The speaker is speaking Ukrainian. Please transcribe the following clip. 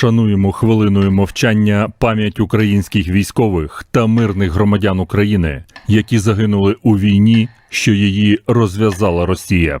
Вшануємо хвилиною мовчання пам'ять українських військових та мирних громадян України, які загинули у війні, що її розв'язала Росія.